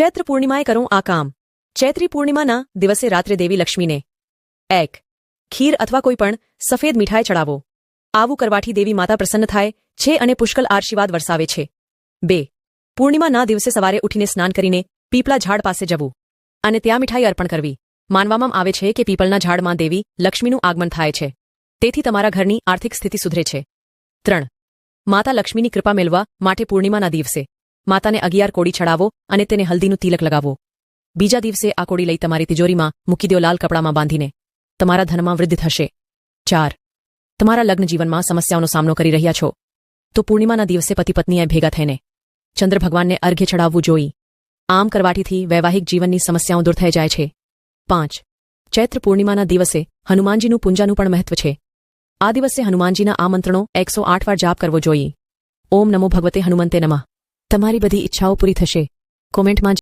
ચૈત્ર પૂર્ણિમાએ કરું આ કામ. ચૈત્રી પૂર્ણિમાના દિવસે રાત્રે દેવી લક્ષ્મીને. એક, ખીર અથવા કોઈ પણ સફેદ મીઠાઈ ચડાવો. આવું કરવાથી દેવી માતા પ્રસન્ન થાય, છે અને પુષ્કળ આશીર્વાદ વરસાવે છે. બે, પૂર્ણિમાના દિવસે સવારે ઉઠીને સ્નાન કરીને પીપળા ઝાડ પાસે જવું. અને ત્યાં મીઠાઈ અર્પણ કરવી. માનવામાં આવે છે કે પીપળના ઝાડમાં દેવી લક્ષ્મીનું આગમન થાય છે. તેથી તમારા ઘરની આર્થિક સ્થિતિ સુધરે છે. ત્રણ, માતા લક્ષ્મીની કૃપા મેળવા માટે પૂર્ણિમાના દિવસે માતાને અગિયાર કોડી ચડાવો અને તેને હલ્દીનું તિલક લગાવો. બીજા દિવસે આ કોડી લઈ તમારી તિજોરીમાં મૂકી દો લાલ કપડામાં બાંધીને. તમારા ધનમાં વૃદ્ધિ થશે. ચાર. તમારા લગ્ન જીવનમાં સમસ્યાઓનો સામનો કરી રહ્યા છો. તો પૂર્ણિમાના દિવસે પતિ પત્નીએ ભેગા થઈને. ચંદ્ર ભગવાનને અર્ઘ્ય ચડાવવું જોઈ. આમ કરવાથી વૈવાહિક જીવનની સમસ્યાઓ દૂર થઈ જાય છે. પાંચ. ચૈત્ર પૂર્ણિમાના દિવસે હનુમાનજીનું પૂંજાનું પણ મહત્વ છે. આ દિવસે હનુમાનજીના આમંત્રણો એકસો આઠ વાર જાપ કરવો જોઈએ. ઓમ નમો ભગવતે હનુમંતે નમઃ. તમારી બધી ઈચ્છાઓ પૂરી થશે. કોમેન્ટમાં